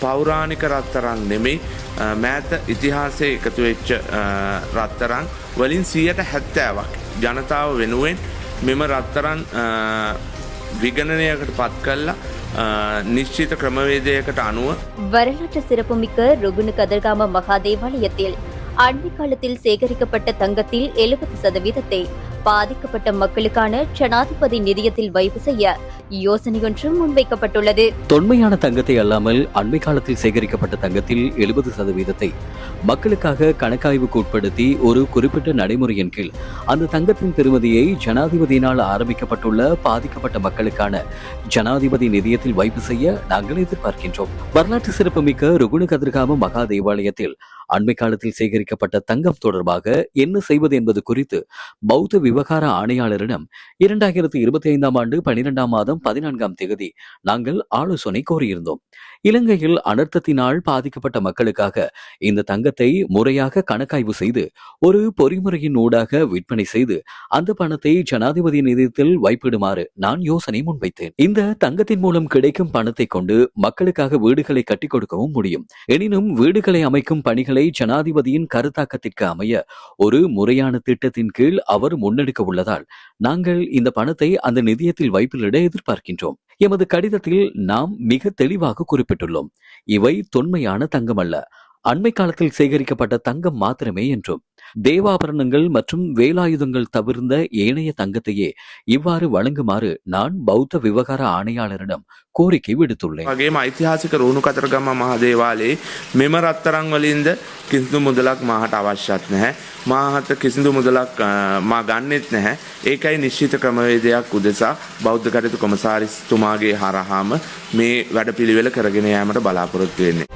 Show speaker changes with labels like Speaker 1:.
Speaker 1: පෞරාණික රත්තරන් නෙමෙයි අ, මෑත ඉතිහාසය එකතු වෙච්ච අ, රත්තරන් වලින් සියයට හැත්තෑවක් ජනතාව වෙනුවෙන් මෙම රත්තරන් අ, විගණනයකට පත් කල්ලා අ, නිශ්චිත ක්‍රමවේදයකට අනුව
Speaker 2: வரலாற்று சிறப்புமிக்க ருகுனு கதிர்காம மகா தேவாலயத்தில் அண்மை காலத்தில் சேகரிக்கப்பட்ட தங்கத்தில் எழுபது சதவீதத்தை பாதிக்கப்பட்ட மக்களுக்கான ஜனாதிபதி நிதியத்தில் வைப்பு செய்ய யோசனையொன்று முன்வைக்கப்பட்டுள்ளது.
Speaker 3: தொன்மையான தங்கத்தை அல்லாமல் அண்மை காலத்தில் சேகரிக்கப்பட்ட தங்கத்தில் எழுபது சதவீதத்தை மக்களுக்காக கணக்காய்வுக்கு உட்படுத்தி ஒரு குறிப்பிட்ட நடைமுறையின் கீழ் அந்த தங்கத்தின் பெறுமதியை ஜனாதிபதியினால் ஆரம்பிக்கப்பட்டுள்ள பாதிக்கப்பட்ட மக்களுக்கான ஜனாதிபதி நிதியத்தில் வைப்பு செய்ய நாங்கள் எதிர்பார்க்கின்றோம். வரலாற்று சிறப்புமிக்க ருகுணு கதிர்காம மகா தேவாலயத்தில் அண்மை காலத்தில் சேகரிக்கப்பட்ட தங்கம் தொடர்பாக என்ன செய்வது என்பது குறித்து பௌத்த விவகார ஆணையாளரிடம் இரண்டாயிரத்தி இருபத்தி ஐந்தாம் ஆண்டு பனிரெண்டாம் மாதம் பதினான்காம் தேதி நாங்கள் ஆலோசனை கோரியிருந்தோம். இலங்கையில் அனர்த்தத்தினால் பாதிக்கப்பட்ட மக்களுக்காக இந்த தங்கத்தை முறையாக கணக்காய்வு செய்து ஒரு பொறிமுறையின் ஊடாக விற்பனை செய்து அந்த பணத்தை ஜனாதிபதி நிதியத்தில் வைப்பிடுமாறு நான் யோசனை முன்வைத்தேன். இந்த தங்கத்தின் மூலம் கிடைக்கும் பணத்தை கொண்டு மக்களுக்காக வீடுகளை கட்டிக் கொடுக்கவும் முடியும். எனினும் வீடுகளை அமைக்கும் பணிகளை ஜனாதிபதியின் கருத்தாக்கத்திற்கு அமைய ஒரு முறையான திட்டத்தின் கீழ் அவர் முன்னெடுக்க உள்ளதால் நாங்கள் இந்த பணத்தை அந்த நிதியத்தில் வைப்பிலிட எதிர்பார்க்கின்றோம். எமது கடிதத்தில் நாம் மிக தெளிவாக குறிப்பிட்டுள்ளோம். இவை தொன்மையான தங்கம் அல்ல அண்மை காலத்தில் சேகரிக்கப்பட்ட தங்கம் மாத்திரமே என்றும் தேவாபரணங்கள் மற்றும் வேலாயுதங்கள் தவிர்ந்த ஏனைய தங்கத்தையே இவ்வாறு வழங்குமாறு நான் பௌத்த விவகார ஆணையாளரிடம் கோரிக்கை விடுத்துள்ளேன்
Speaker 1: වගේම ඓතිහාසික රුණු කතරගම මහදේවාලයේ මෙම රත්තරං වලින්ද කිසිදු මුදලක් මාහට අවශ්‍යත් නැහැ. මාහත කිසිදු මුදලක් අ, මා ගන්නෙත් නැහැ. ඒකයි නිශ්චිත ක්‍රමවේදයක් උදෙසා බෞද්ධ කටයුතු කොමසාරිස්තුමාගේ හරහාම මේ වැඩපිළිවෙල කරගෙන යාමට බලාපොරොත්තු වෙන්නේ.